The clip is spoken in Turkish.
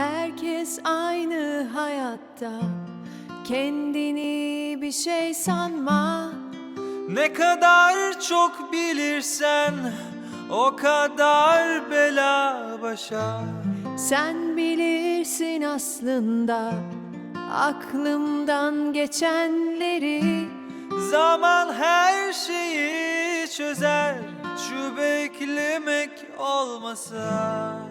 Herkes aynı hayatta. Kendini bir şey sanma. Ne kadar çok bilirsen o kadar bela başa. Sen bilirsin aslında Aklımdan geçenleri. Zaman her şeyi çözer Şu beklemek olmasa